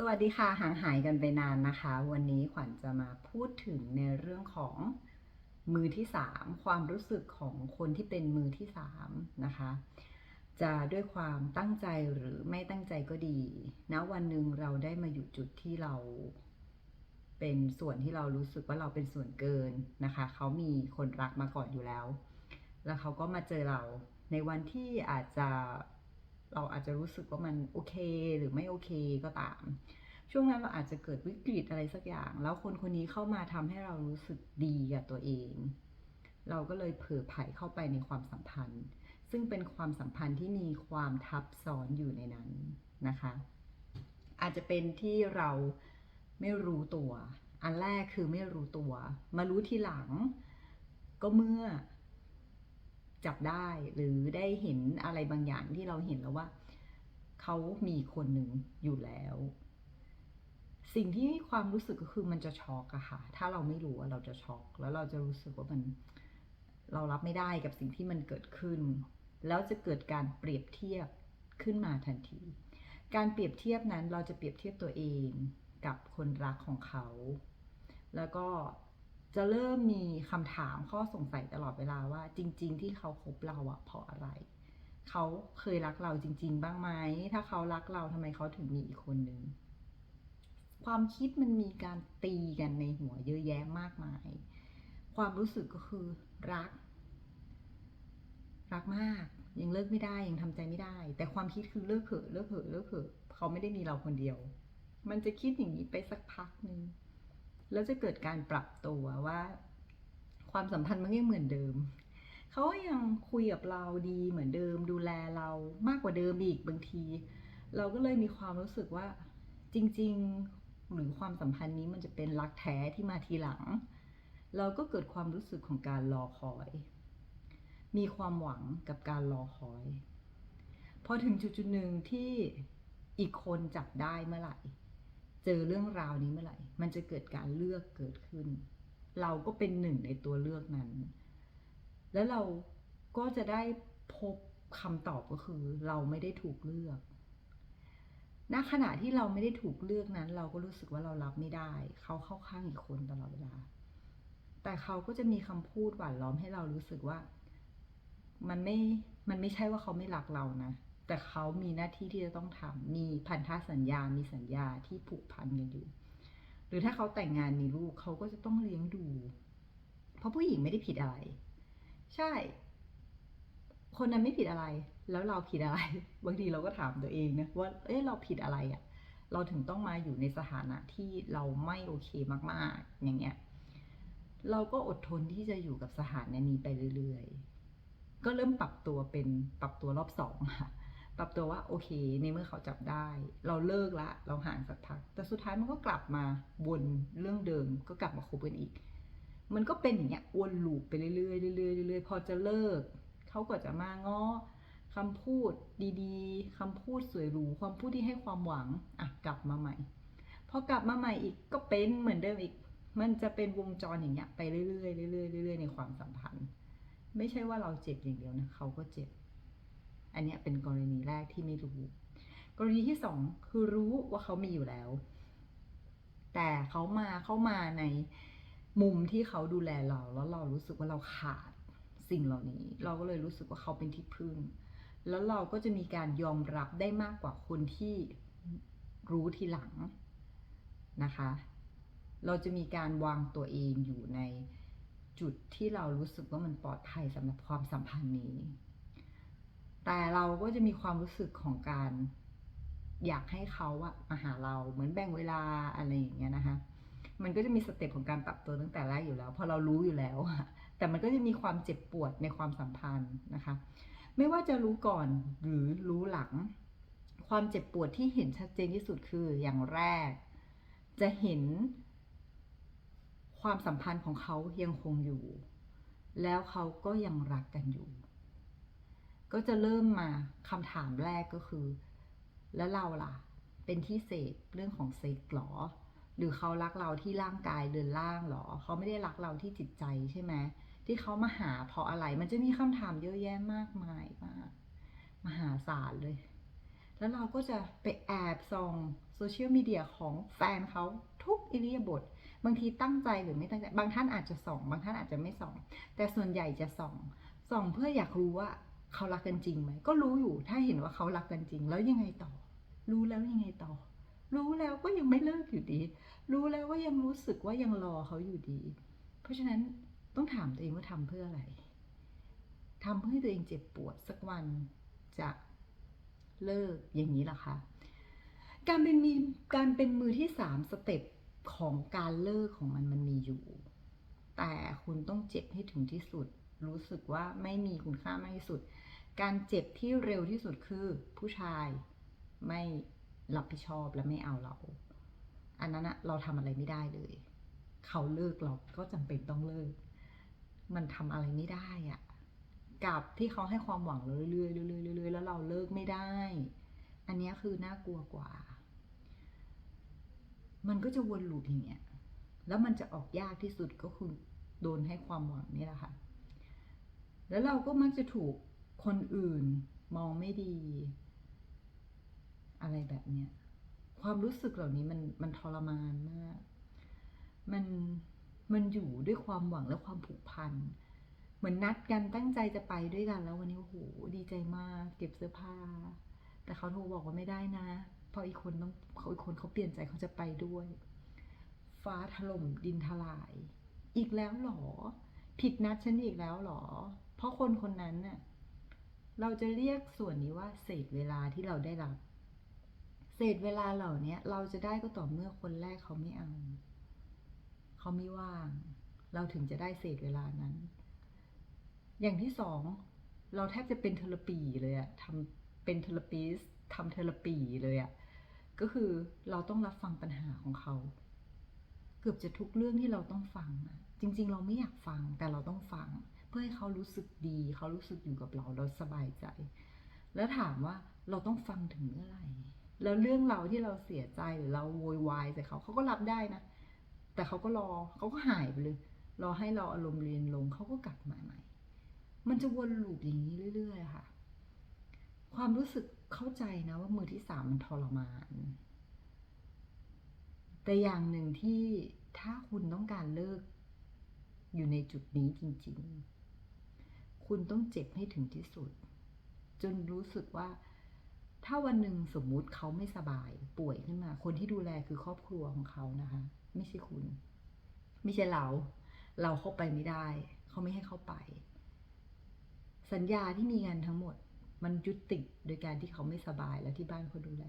สวัสดีค่ะห่างหายกันไปนานนะคะ วันนี้ขวัญจะมาพูดถึงในเรื่องของมือที่สามความรู้สึกของคนที่เป็นมือที่สามนะคะจะด้วยความตั้งใจหรือไม่ตั้งใจก็ดีนะวันหนึ่งเราได้มาอยู่จุดที่เรา เป็นส่วนที่เรารู้สึกว่าเราเป็นส่วนเกินนะคะเขามีคนรักมาก่อนอยู่แล้ว แล้วเขาก็มาเจอเราในวันที่อาจจะ เราอาจจะรู้สึกว่ามันโอเคหรือไม่โอเคก็ตาม ช่วงนั้นเราอาจจะเกิดวิกฤตอะไรสักอย่าง แล้วคนคนนี้เข้ามาทำให้เรารู้สึกดีกับตัวเอง เราก็เลยเผื่อไผ่เข้าไปในความสัมพันธ์ ซึ่งเป็นความสัมพันธ์ที่มีความทับซ้อนอยู่ในนั้นนะคะ อาจจะเป็นที่เราไม่รู้ตัว อันแรกคือไม่รู้ตัว มารู้ทีหลัง ก็เมื่อ จับได้หรือได้เห็นอะไรบางอย่างที่เราเห็นแล้วว่าเขามีคนหนึ่งอยู่แล้ว สิ่งที่ความรู้สึกก็คือมันจะช็อกอะค่ะ ถ้าเราไม่รู้ว่าเราจะช็อก แล้วเราจะรู้สึกว่ามันเรารับไม่ได้กับสิ่งที่มันเกิดขึ้น แล้วจะเกิดการเปรียบเทียบขึ้นมาทันที การเปรียบเทียบนั้นเราจะเปรียบเทียบตัวเองกับคนรักของเขา แล้วก็ จะเริ่มมีคำถามข้อสงสัยตลอดเวลาว่า จริง ๆ ที่เขาคบเราอะเพราะอะไร เขาเคยรักเราจริง ๆ บ้างไหม ถ้าเขารักเราทำไมเขาถึงมีอีกคนนึง ความคิดมันมีการตีกันในหัวเยอะแยะมากมาย ความรู้สึกก็คือรัก รักมาก ยังเลิกไม่ได้ ยังทำใจไม่ได้ แต่ความคิดคือเลิกเถอะเลิกเถอะเลิกเถอะเขาไม่ได้มีเราคนเดียว มันจะคิดอย่างนี้ไปสักพักหนึ่ง แล้วจะเกิดการปรับตัวว่า ความสัมพันธ์มันยังเหมือนเดิมเขายังคุยกับเราดีเหมือนเดิม ดูแลเรามากกว่าเดิมอีกบางที เราก็เลยมีความรู้สึกว่าจริง ๆ หรือความสัมพันธ์นี้มันจะเป็นรักแท้ที่มาทีหลัง เราก็เกิดความรู้สึกของการรอคอย มีความหวังกับการรอคอยพอถึงจุดจุดๆหนึ่งที่อีกคนจับได้เมื่อไหร่ เจอเรื่องราวนี้เมื่อไหร่ มันจะเกิดการเลือกเกิดขึ้น เราก็เป็นหนึ่งในตัวเลือกนั้น แล้วเราก็จะได้พบคำตอบก็คือ เราไม่ได้ถูกเลือกณขณะที่เราไม่ได้ถูกเลือกนั้น เราก็รู้สึกว่าเรารับไม่ได้ เขาเข้าข้างอีกคนตลอดเวลา แต่เขาก็จะมีคำพูดหวานล้อมให้เรารู้สึกว่า มันไม่ มันไม่ใช่ว่าเขาไม่รักเรานะ แต่เขามีหน้าที่ที่จะต้องทำมีพันธสัญญา มีสัญญาที่ผูกพันกันอยู่ หรือถ้าเขาแต่งงานมีลูกเขาก็จะต้องเลี้ยงดู เพราะผู้หญิงไม่ได้ผิดอะไร ใช่ คนนั้นไม่ผิดอะไร แล้วเราผิดอะไร บางทีเราก็ถามตัวเองนะว่า เอ๊ะเราผิดอะไรอะ่ะ เราถึงต้องมาอยู่ในสถานะที่เราไม่โอเคมากๆ อย่างเงี้ย เราก็อดทนที่จะอยู่กับสถานะนี้ไปเรื่อยๆ ก็เริ่มปรับตัวเป็นปรับตัวรอบสองค่ะ ตัวว่าโอเคในเมื่อเขาจับได้ เราเลิกละ เราห่างสักพัก แต่สุดท้ายมันก็กลับมาวนเรื่องเดิมก็กลับมาคบกันอีก มันก็เป็นอย่างเงี้ยวนลูปไปเรื่อยๆเรื่อยๆเรื่อยๆพอจะเลิกเขาก็จะมาง้อคำพูดดีๆคำพูดสวยหรูความพูดที่ให้ความหวังอะกลับมาใหม่พอกลับมาใหม่อีกก็เป็นเหมือนเดิมอีก มันจะเป็นวงจรอย่างเงี้ยไปเรื่อยๆเรื่อยๆเรื่อยๆในความสัมพันธ์ ไม่ใช่ว่าเราเจ็บอย่างเดียวนะเขาก็เจ็บ อันนี้เป็นกรณีแรกที่ไม่รู้ กรณีที่สองคือรู้ว่าเขามีอยู่แล้ว แต่เขามาเข้ามาในมุมที่เขาดูแลเรา แล้วเรารู้สึกว่าเราขาดสิ่งเหล่านี้ เราก็เลยรู้สึกว่าเขาเป็นที่พึ่ง แล้วเราก็จะมีการยอมรับได้มากกว่าคนที่รู้ทีหลังนะคะ เราจะมีการวางตัวเองอยู่ในจุดที่เรารู้สึกว่ามันปลอดภัยสำหรับความสัมพันธ์นี้ แต่เราก็จะมีความรู้สึกของการ อยากให้เขาอะมาหาเราเหมือนแบ่งเวลาอะไรอย่างเงี้ยนะคะ มันก็จะมีสเต็ปของการปรับตัวตั้งแต่แรกอยู่แล้วพอเรารู้อยู่แล้วแต่มันก็จะมีความเจ็บปวดในความสัมพันธ์นะคะ ไม่ว่าจะรู้ก่อนหรือรู้หลัง ความเจ็บปวดที่เห็นชัดเจนที่สุดคืออย่างแรก จะเห็น ความสัมพันธ์ของเขายังคงอยู่ แล้วเขาก็ยังรักกันอยู่ ก็จะเริ่มมาคำถามแรกก็คือ แล้วเราล่ะ เป็นที่เสพเรื่องของเซ็กหรอ หรือเขารักเราที่ร่างกายเดินล่างหรอ เขาไม่ได้รักเราที่จิตใจใช่ไหมที่เขามาหาเพราะอะไร มันจะมีคำถามเยอะแยะมากมายมากมหาศาลเลย แล้วเราก็จะไปแอบส่องโซเชียลมีเดียของแฟนเขาทุกอิริยาบถบางทีตั้งใจหรือไม่ตั้งใจ บางท่านอาจจะส่อง บางท่านอาจจะไม่ส่อง แต่ส่วนใหญ่จะส่อง ส่องเพื่ออยากรู้ว่า เขารักกันจริงไหมก็รู้อยู่ถ้าเห็นว่าเขารักกันจริง แล้วยังไงต่อ รู้แล้วยังไงต่อ รู้แล้วก็ยังไม่เลิกอยู่ดี รู้แล้วว่ายังรู้สึกว่ายังรอเขาอยู่ดี เพราะฉะนั้นต้องถามตัวเองว่าทำเพื่ออะไรทำเพื่อให้ตัวเองเจ็บปวดสักวันจะเลิกอย่างนี้ล่ะคะการเป็นมีการเป็นมือที่สามสเต็ปของการเลิกของมันมันมีอยู่ แต่คุณต้องเจ็บให้ถึงที่สุด รู้สึกว่าไม่มีคุณค่ามากที่สุด การเจ็บที่เร็วที่สุดคือผู้ชายไม่รับผิดชอบและไม่เอาเรา อันนั้นอะเราทำอะไรไม่ได้เลย เขาเลิกเราก็จำเป็นต้องเลิก มันทำอะไรไม่ได้อะกับที่เขาให้ความหวังเราเรื่อยๆเรื่อยๆเรื่อยๆแล้วเราเลิกไม่ได้ อันนี้คือน่ากลัวกว่า มันก็จะวนลูปอย่างเงี้ย แล้วมันจะออกยากที่สุดก็คือโดนให้ความหวังนี่แหละค่ะ แล้วเราก็มักจะถูกคนอื่นมองไม่ดี อะไรแบบเนี้ยความรู้สึกเหล่านี้มันมันทรมานมาก มันมันอยู่ด้วยความหวังและความผูกพัน เหมือนนัดกันตั้งใจจะไปด้วยกัน แล้ววันนี้โอ้โหดีใจมาก เก็บเสื้อผ้า แต่เขาโทรบอกว่าไม่ได้นะ เพราะอีกคนต้องเขาอีกคนเขาเปลี่ยนใจเขาจะไปด้วย ฟ้าถล่มดินทลาย อีกแล้วหรอ ผิดนัดฉันอีกแล้วหรอ เพราะคนคนนั้นน่ะเราจะเรียกส่วนนี้ว่าเศษเวลาที่เราได้รับ เศษเวลาเหล่านี้เราจะได้ก็ต่อเมื่อคนแรกเขาไม่เอา เขาไม่ว่าง เราถึงจะได้เศษเวลานั้น อย่างที่สองเราแทบจะเป็นเทอราปีเลยอะทำเป็นเทอราปิสทำเทอราปีเลยอะก็คือเราต้องรับฟังปัญหาของเขา เกือบจะทุกเรื่องที่เราต้องฟังจริง ๆ เราไม่อยากฟังแต่เราต้องฟัง เพื่อให้เขารู้สึกดี เขารู้สึกอยู่กับเราเราสบายใจ แล้วถามว่าเราต้องฟังถึงเมื่อไหร่แล้วเรื่องเราที่เราเสียใจหรือเราโวยวายใส่เขาเขาก็รับได้นะ แต่เขาก็รอเขาก็หายไปเลย รอให้เราอารมณ์เรียนลงเขาก็กลับมาใหม่ มันจะวนลูปอย่างนี้เรื่อยๆค่ะ ความรู้สึกเข้าใจนะว่ามือที่สามมันทรมาน แต่อย่างหนึ่งที่ถ้าคุณต้องการเลิกอยู่ในจุดนี้จริง ๆ คุณต้องเจ็บให้ถึงที่สุด จนรู้สึกว่า ถ้าวันหนึ่งสมมุติเขาไม่สบายป่วยขึ้นมา คนที่ดูแลคือครอบครัวของเขานะคะ ไม่ใช่คุณ ไม่ใช่เรา เราเข้าไปไม่ได้ เขาไม่ให้เข้าไป สัญญาที่มีงานทั้งหมด มันยุติโดยการที่เขาไม่สบายแล้วที่บ้านเขาดูแล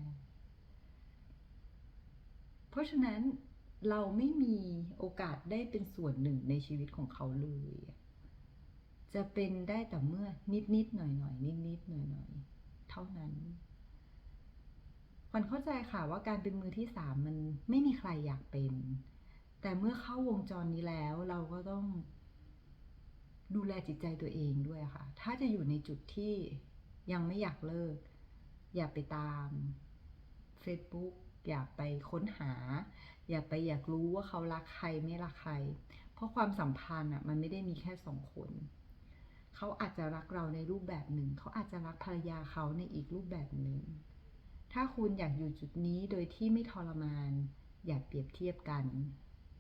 เพราะฉะนั้นเราไม่มีโอกาสได้เป็นส่วนหนึ่งในชีวิตของเขาเลย จะเป็นได้แต่เมื่อนิดนิดหน่อยหน่อยนิดนิดหน่อยหน่อยเท่านั้นขวัญเข้าใจค่ะว่าการเป็นมือที่สามมันไม่มีใครอยากเป็น แต่เมื่อเข้าวงจรนี้แล้วเราก็ต้องดูแลจิตใจตัวเองด้วยค่ะ ถ้าจะอยู่ในจุดที่ยังไม่อยากเลิก อย่าไปตาม Facebook อย่าไปค้นหา อย่าไปอยากรู้ว่าเขารักใครไม่รักใคร เพราะความสัมพันธ์อะมันไม่ได้มีแค่สองคน เขาอาจจะรักเราในรูปแบบหนึ่ง เขาอาจจะรักภรรยาเขาในอีกรูปแบบหนึ่ง ถ้าคุณอยากอยู่จุดนี้โดยที่ไม่ทรมาน อย่าเปรียบเทียบกัน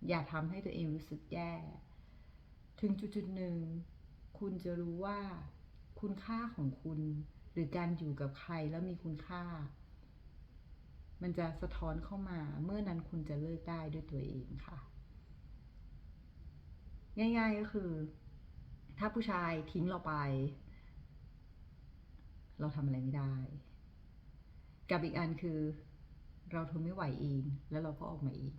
อย่าทำให้ตัวเองรู้สึกแย่ ถึงจุดจุดๆหนึ่ง คุณจะรู้ว่า คุณค่าของคุณ หรือการอยู่กับใครแล้วมีคุณค่า มันจะสะท้อนเข้ามา เมื่อนั้นคุณจะเลิกได้ด้วยตัวเองค่ะ ง่าย ๆก็คือ ถ้าผู้ชายทิ้งเราไป เราทำอะไรไม่ได้ กับอีกอันคือ เราทนไม่ไหวเอง แล้วเราก็ออกมาเอง